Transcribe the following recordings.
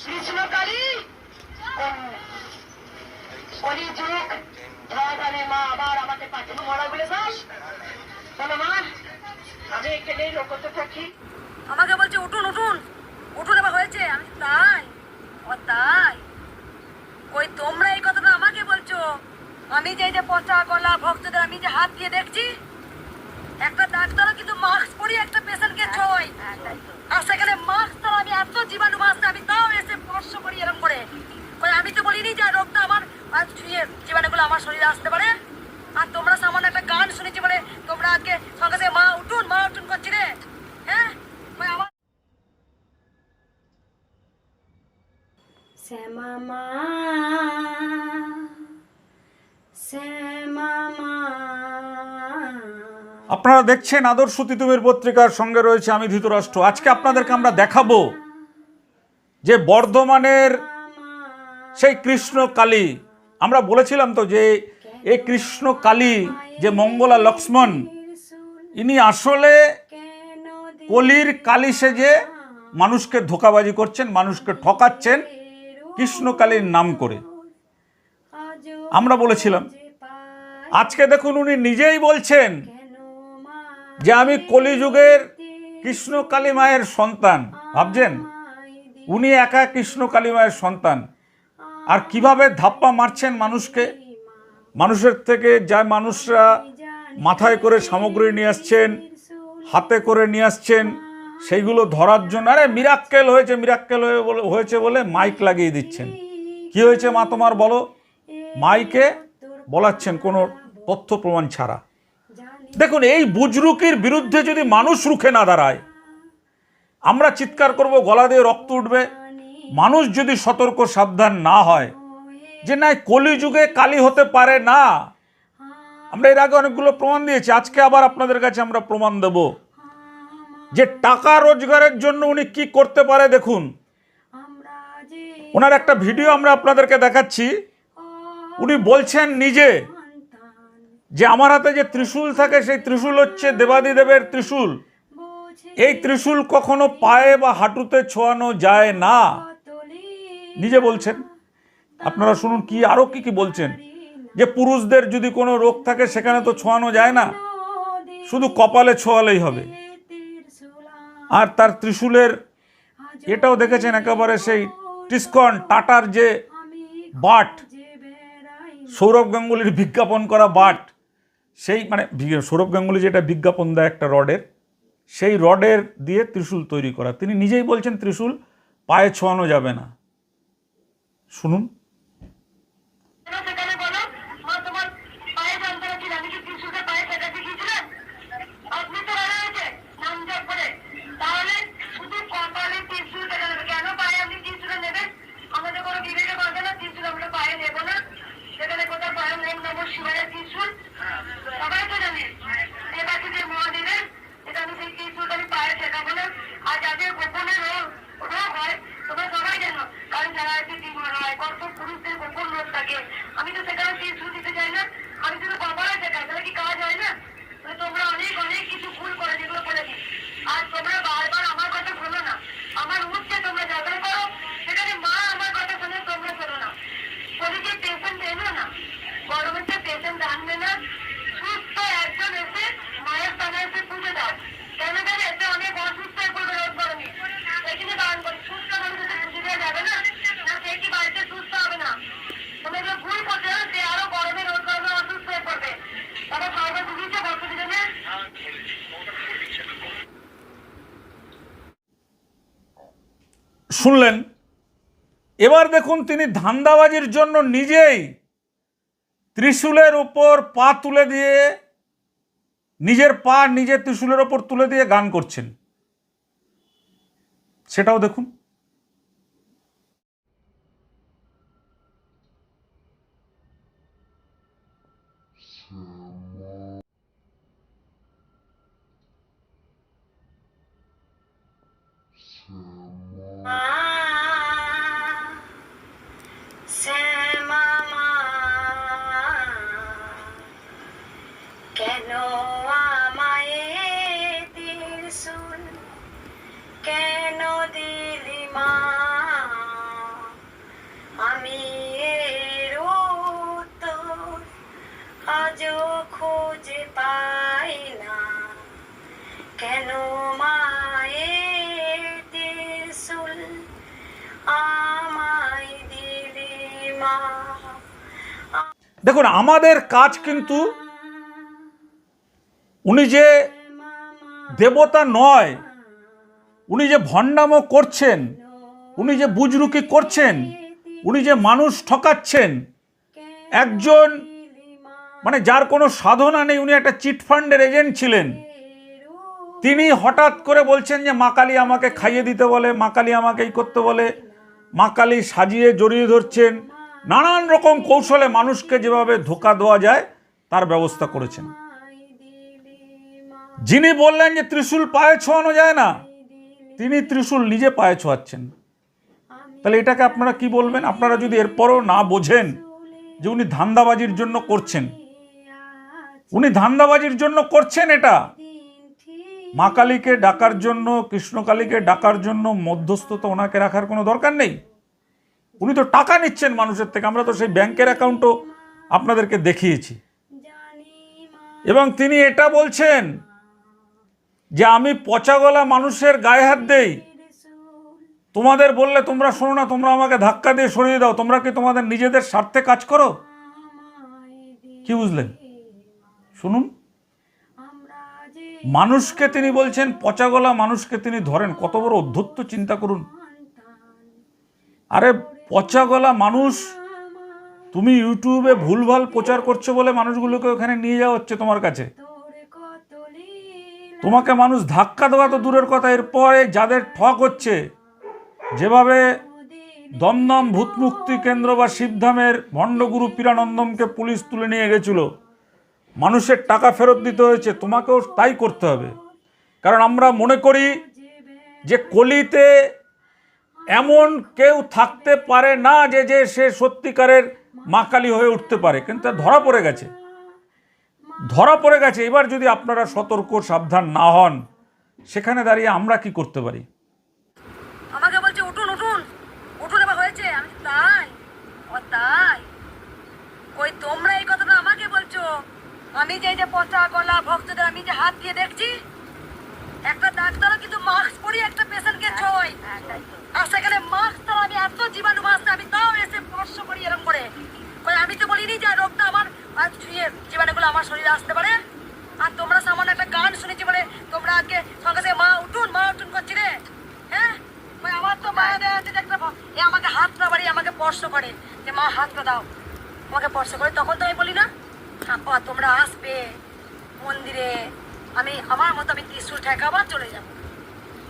কৃষ্ণকালী কলিযুগ ধরাধানে মা আবার আমাকে পাঠিয়ে মরা বলে দাস। বলো মা আমি এখানে লোকতে থাকি। আমাকে বলছে উঠুন উঠুন। উঠুন এবার হয়েছে আমি তাই ও তাই। ওই তোমরা এই কথাটা আমাকে বলছো? আমি যে এই যে পচা গলা ভক্তদের আমি যে হাত দিয়ে দেখছি একটা ডাক্তারও কিন্তু মাস্ক পরিয়ে একটা পেশেন্টকে ছয়। আর সেখানে মাস্ক আমি এত জীবাণু মাস্ক আমি তাও এসে স্পর্শ করি এরকম করে। আমি তো বলিনি যে রোগটা আমার ছুঁয়ে জীবাণুগুলো আমার শরীরে আসতে পারে। আর তোমরা সামান্য একটা গান শুনেছি বলে তোমরা আজকে সঙ্গে সঙ্গে মা উঠুন মা উঠুন করছি রে। হ্যাঁ? শ্যামা মা শ্যামা মা। আপনারা দেখছেন আদর্শ তিতুমের পত্রিকার সঙ্গে রয়েছে আমি ধৃতরাষ্ট্র। আজকে আপনাদেরকে আমরা দেখাবো যে বর্ধমানের সেই কৃষ্ণ কালী। আমরা বলেছিলাম তো যে এই কৃষ্ণ কালী যে মঙ্গলা লক্ষ্মণ, ইনি আসলে কলির কালী সেজে মানুষকে ধোকাবাজি করছেন, মানুষকে ঠকাচ্ছেন, কৃষ্ণ কালীর নাম করে। আমরা বলেছিলাম। আজকে দেখুন উনি নিজেই বলছেন যে আমি কলিযুগের কৃষ্ণ কালী মায়ের সন্তান, ভাবছেন? উনি একা কৃষ্ণ কালী মায়ের সন্তান। আর কীভাবে ধাপ্পা মারছেন মানুষকে? মানুষের থেকে যা মানুষরা মাথায় করে সামগ্রী নিয়ে আসছেন, হাতে করে নিয়ে আসছেন, সেইগুলো ধরার জন্য। আরে মিরাক্কেল হয়েছে মিরাক্কেল হয়ে হয়েছে বলে মাইক লাগিয়ে দিচ্ছেন। কি হয়েছে মা তোমার বলো? মাইকে বলাচ্ছেন কোনো তথ্য প্রমাণ ছাড়া। দেখুন, এই বুজরুকির বিরুদ্ধে যদি মানুষ রুখে না দাঁড়ায়, আমরা চিৎকার করব, গলা দিয়ে রক্ত উঠবে। মানুষ যদি সতর্ক, সাবধান না হয়, যে না কলিযুগে কালি হতে পারে না। আমরা এর আগে অনেকগুলো প্রমাণ দিয়েছি, আজকে আবার আপনাদের কাছে আমরা প্রমাণ দেব। যে টাকা রোজগারের জন্য উনি কি করতে পারে, দেখুন। ওনার একটা ভিডিও আমরা আপনাদেরকে দেখাচ্ছি। উনি বলছেন নিজে যে আমার হাতে যে ত্রিশূল থাকে, সেই ত্রিশূল হচ্ছে দেবাদিদেবের ত্রিশূল। এই ত্রিশূল কখনো পায়ে বা হাঁটুতে ছোঁয়ানো যায় না। নিজে বলছেন। আপনারা শুনুন, কি আরও কি কি বলছেন? যে পুরুষদের যদি কোনো রোগ থাকে, সেখানে তো ছোঁয়ানো যায় না। শুধু কপালে ছোঁয়ালেই হবে। আর তার ত্রিশূলের, এটাও দেখেছেন একেবারে সেই টিসকন, টাটার যে বাট, সৌরভ গাঙ্গুলির বিজ্ঞাপন করা বাট। সেই মানে সৌরভ গাঙ্গুলি যেটা বিজ্ঞাপন দেয় একটা রডের, সেই রডের দিয়ে ত্রিশূল তৈরি করা। তিনি নিজেই বলছেন ত্রিশূল পায়ে ছোঁয়ানো যাবে না। শুনুন। কি ত্রিশুলটা পায়ে ঠেকাতে গিয়েছিলাম আপনি তো ভালো হয়েছে নাম জপ করে তাহলে শুধু কপালে ত্রিশুল ঠেকা নেবে কেন পায়ে আপনি ত্রিশুলটা নেবেন আমাদের কোনো বিবেকে বলবে না ত্রিশুল আমরা পায়ে নেব না সেখানে কোথাও পায়ে নেব নেব শিবারের ত্রিশুল সবাই তো জানে দেবাসীদের মহাদেবের এটা আমি সেই ত্রিশুলটা আমি পায়ে ঠেকাবো না আর যাদের গোপনে রোগ রোগ হয় তোমরা সবাই জানো কারণ যারা আছে টিউমার হয় কত পুরুষদের গোপন রোগ থাকে আমি তো সেখানে ত্রিশুল দিতে চাই না আমি শুধু কপালে ঠেকাই তাহলে কি কাজ হয় না তাহলে তোমরা অনেক অনেক কিছু ভুল করে যেগুলো বলেছি আর তোমরা বারবার আমার কথা শোনো না আমার উঠছে তোমরা যাদের করো সেখানে মা আমার কথা শুনে তোমরা শোনো না শরীরে পেশেন্ট এলো না গরমের পেশেন্ট আনবে না সুস্থ একজন এসে মায়ের স্থানে এসে পুজো দাও কেন জানে এতে অনেক অসুস্থ হয়ে পড়বে রোগ গরমে এখানে বারণ করি সুস্থ মানুষের পুজো দেওয়া যাবে না না সে কি বাড়িতে সুস্থ হবে না তুমি যে ভুল করছ সে আরও গরমে রোগ গরমে অসুস্থ হয়ে পড়বে তবে সর্বে বুঝিয়েছে ভক্ত দিনে শুনলেন। এবার দেখুন তিনি ধান্দাবাজির জন্য নিজেই ত্রিশূলের ওপর পা তুলে দিয়ে, নিজের পা নিজের ত্রিশূলের ওপর তুলে দিয়ে গান করছেন। সেটাও দেখুন। শ্যামা দেখুন, আমাদের কাজ কিন্তু উনি যে দেবতা নয়, উনি যে ভণ্ডামো করছেন, উনি যে বুজরুকি করছেন, উনি যে মানুষ ঠকাচ্ছেন, একজন মানে যার কোনো সাধনা নেই, উনি একটা চিটফান্ডের এজেন্ট ছিলেন। তিনি হঠাৎ করে বলছেন যে, মা কালী আমাকে খাইয়ে দিতে বলে, মা কালী আমাকে এই করতে বলে, মা কালী সাজিয়ে জড়িয়ে ধরছেন। নানান রকম কৌশলে মানুষকে যেভাবে ধোকা দেওয়া যায়, তার ব্যবস্থা করেছেন। যিনি বললেন যে ত্রিশূল পায়ে ছোঁয়ানো যায় না, তিনি ত্রিশূল নিজে পায়ে ছোঁয়াচ্ছেন। তাহলে এটাকে আপনারা কি বলবেন? আপনারা যদি এরপরও না বোঝেন যে উনি ধান্দাবাজির জন্য করছেন, উনি ধান্দাবাজির জন্য করছেন এটা। মা কালীকে ডাকার জন্য কৃষ্ণকালীকে ডাকার জন্য মধ্যস্থতা ওনাকে রাখার কোনো দরকার নেই। উনি তো টাকা নিচ্ছেন মানুষের থেকে। আমরা তো সেই ব্যাংকের অ্যাকাউন্টও আপনাদেরকে দেখিয়েছি। এবং তিনি এটা বলছেন যে, আমি পচা গলা মানুষের গায়ে হাত দেই। তোমাদের বললে তোমরা শোনো না, তোমরা আমাকে ধাক্কা দিয়ে সরিয়ে দাও। তোমরা কি তোমাদের নিজেদের স্বার্থে কাজ করো? কি বুঝলেন? শুনুন। মানুষকে তিনি বলছেন, পচা গলা মানুষকে তিনি ধরেন। কত বড় অধ্যত্ত চিন্তা করুন। আরে পচা গলা মানুষ। তুমি ইউটিউবে ভুলভাল প্রচার করছ বলে মানুষগুলোকে ওখানে নিয়ে যাওয়া হচ্ছে তোমার কাছে। তোমাকে মানুষ ধাক্কা দেওয়া তো দূরের কথা, এরপরে যাদের ঠক হচ্ছে, যেভাবে দমদম ভূতমুক্তি কেন্দ্র বা শিবধামের ভণ্ডগুরু পীরানন্দমকে পুলিশ তুলে নিয়ে গেছিল, মানুষের টাকা ফেরত দিতে হয়েছে, তোমাকেও তাই করতে হবে। কারণ আমরা মনে করি যে কলিতে এমন কেউ থাকতে পারে না যে যে সে সত্যিকারের মা কালী হয়ে উঠতে পারে। কিন্তু ধরা পড়ে গেছে। ধরা পড়ে গেছে। এবার যদি আপনারা সতর্ক সাবধান না হন সেখানে দাঁড়িয়ে আমরা কি করতে পারি? আমাকে বলছে উঠুন উঠুন। উঠুন এবার হয়েছে। আমি তাই? ও তাই? কই তোমরা এই কথাটা আমাকে বলছো? আমি যে এই যে পচা গলা ভক্তদের আমি যে হাত দিয়ে দেখছি একটা ডাক্তারও কিন্তু মাস্ক পরিয়ে একটা পেশেন্টকে ছয় আর সেখানে মাস্ক ছাড়া আমি এত জীবাণু বাঁচতে, আমি তাও এসে স্পর্শ করি এরকম করে। আমি তো বলিনি যে রোগটা আমার ছুঁয়ে জীবাণুগুলো আমার শরীরে আসতে পারে। আর তোমরা সামান্য একটা গান শুনেছি বলে তোমরা আজকে সঙ্গে সঙ্গে মা উঠুন মা উঠুন করছি রে। হ্যাঁ? আমার তো মায়া দেয়া আছে পাও এ আমাকে হাতটা বাড়িয়ে আমাকে স্পর্শ করে। যে মা হাতটা দাও। আমাকে স্পর্শ করে, তখন তো আমি বলি না। তোমরা আসবে মন্দিরে। আমি, আমার মতো আমি ত্রিশুল ঠেকাবো আর চলে যাব।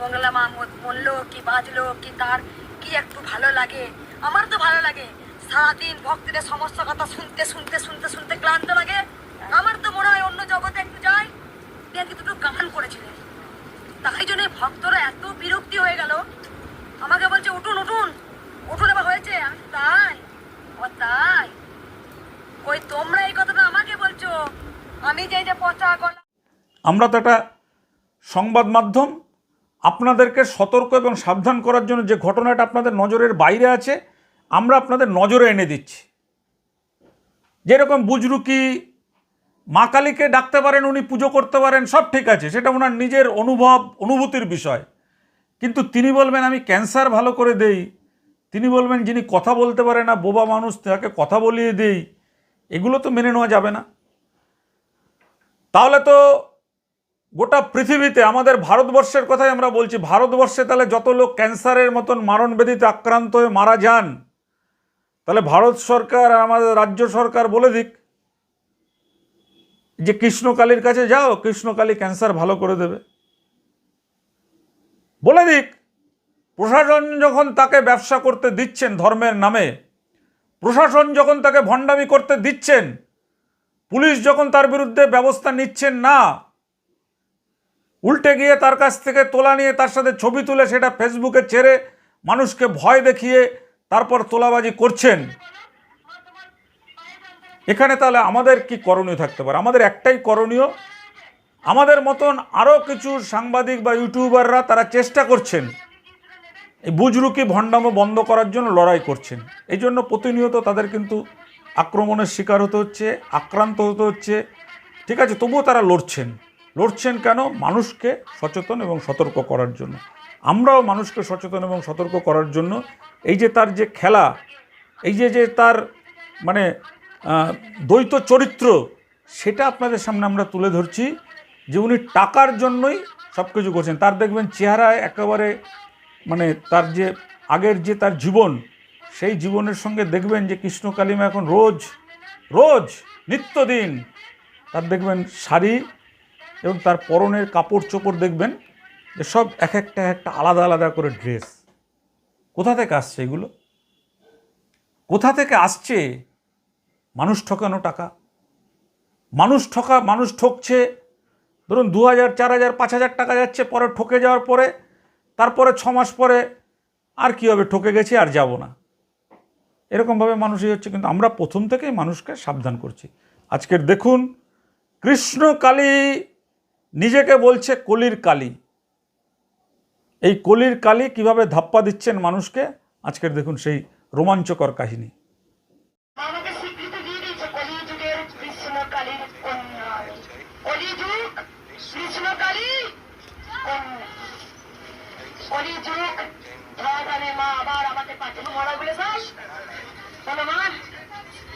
মঙ্গলা মা মরলো কি বাজলো, কি তার, কি একটু ভালো লাগে? আমার তো ভালো লাগে। সারাদিন ভক্তদের সমস্ত কথা শুনতে শুনতে শুনতে শুনতে ক্লান্ত লাগে। আমার তো মনে হয় অন্য জগতে একটু যাই। দিয়ে দুটো গান করেছিলেন তাই জন্য ভক্তরা এত বিরক্তি হয়ে গেল। আমাকে বলছে, উঠুন উঠুন। উঠুন আবার হয়েছে। আমি তাই, ও তাই। কই তোমরা এই কথাটা আমাকে বলছো? আমি যে যে পচা গলা আমরা তো একটা সংবাদ মাধ্যম আপনাদেরকে সতর্ক এবং সাবধান করার জন্য যে ঘটনাটা আপনাদের নজরের বাইরে আছে, আমরা আপনাদের নজরে এনে দিচ্ছি। যেরকম বুজরুকি, মা কালীকে ডাকতে পারেন, উনি পুজো করতে পারেন, সব ঠিক আছে, সেটা ওনার নিজের অনুভব, অনুভূতির বিষয়। কিন্তু তিনি বলবেন, আমি ক্যান্সার ভালো করে দেই। তিনি বলবেন, যিনি কথা বলতে পারে না, বোবা মানুষ, তাকে কথা বলিয়ে দেই। এগুলো তো মেনে নেওয়া যাবে না। তাহলে তো গোটা পৃথিবীতে আমাদের ভারতবর্ষের কথাই আমরা বলছি। ভারতবর্ষে তাহলে যত লোক ক্যান্সারের মতন মারণ আক্রান্ত হয়ে মারা যান, তাহলে ভারত সরকার আর আমাদের রাজ্য সরকার বলে দিক যে কৃষ্ণকালীর কাছে যাও, কৃষ্ণকালী ক্যান্সার ভালো করে দেবে। বলে দিক, প্রশাসন যখন তাকে ব্যবসা করতে দিচ্ছেন ধর্মের নামে, প্রশাসন যখন তাকে ভণ্ডামি করতে দিচ্ছেন, পুলিশ যখন তার বিরুদ্ধে ব্যবস্থা নিচ্ছেন না উল্টে গিয়ে তার কাছ থেকে তোলা নিয়ে তার সাথে ছবি তুলে সেটা ফেসবুকে ছেড়ে মানুষকে ভয় দেখিয়ে তারপর তোলাবাজি করছেন। এখানে তাহলে আমাদের কি করণীয় থাকতে পারে? আমাদের একটাই করণীয়, আমাদের মতন আরও কিছু সাংবাদিক বা ইউটিউবাররা তারা চেষ্টা করছেন এই বুজরুকি ভণ্ডামো বন্ধ করার জন্য লড়াই করছেন। এই জন্য প্রতিনিয়ত তাদের কিন্তু আক্রমণের শিকার হতে হচ্ছে, আক্রান্ত হতে হচ্ছে। ঠিক আছে, তবুও তারা লড়ছেন। লড়ছেন কেন? মানুষকে সচেতন এবং সতর্ক করার জন্য। আমরাও মানুষকে সচেতন এবং সতর্ক করার জন্য এই যে তার যে খেলা, এই যে যে তার মানে দ্বৈত চরিত্র, সেটা আপনাদের সামনে আমরা তুলে ধরছি যে উনি টাকার জন্যই সব কিছু করছেন। তার দেখবেন চেহারায় একেবারে মানে তার যে আগের যে তার জীবন, সেই জীবনের সঙ্গে দেখবেন যে কৃষ্ণ কালিমা এখন রোজ রোজ, নিত্যদিন তার দেখবেন শাড়ি এবং তার পরনের কাপড় চোপড় দেখবেন যে সব এক একটা এক একটা আলাদা আলাদা করে ড্রেস কোথা থেকে আসছে এগুলো? কোথা থেকে আসছে? মানুষ ঠকানো টাকা। মানুষ ঠকা, মানুষ ঠকছে। ধরুন দু হাজার, চার হাজার, পাঁচ হাজার টাকা যাচ্ছে, পরে ঠকে যাওয়ার পরে, তারপরে ছ মাস পরে আর কী হবে? ঠকে গেছি, আর যাব না। এরকমভাবে মানুষই হচ্ছে, কিন্তু আমরা প্রথম থেকেই মানুষকে সাবধান করছি। আজকের দেখুন কৃষ্ণ কালী নিজেকে বলছে কলির কালী। এই কলির কালী কীভাবে ধাপ্পা দিচ্ছেন মানুষকে? আজকের দেখুন সেই রোমাঞ্চকর কাহিনী। আমি।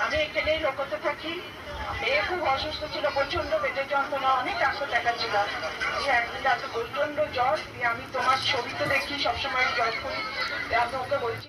আমি এখানেই লোকতে থাকি। এ খুব অসুস্থ ছিল প্রচণ্ড পেটের যন্ত্রণা, অনেক ডাক্তার দেখাচ্ছিল যে একদিন এত প্রচণ্ড জ্বর, দিয়ে আমি তোমার ছবি তো দেখি, সবসময় জ্বর করি আমি ওকে বলছি।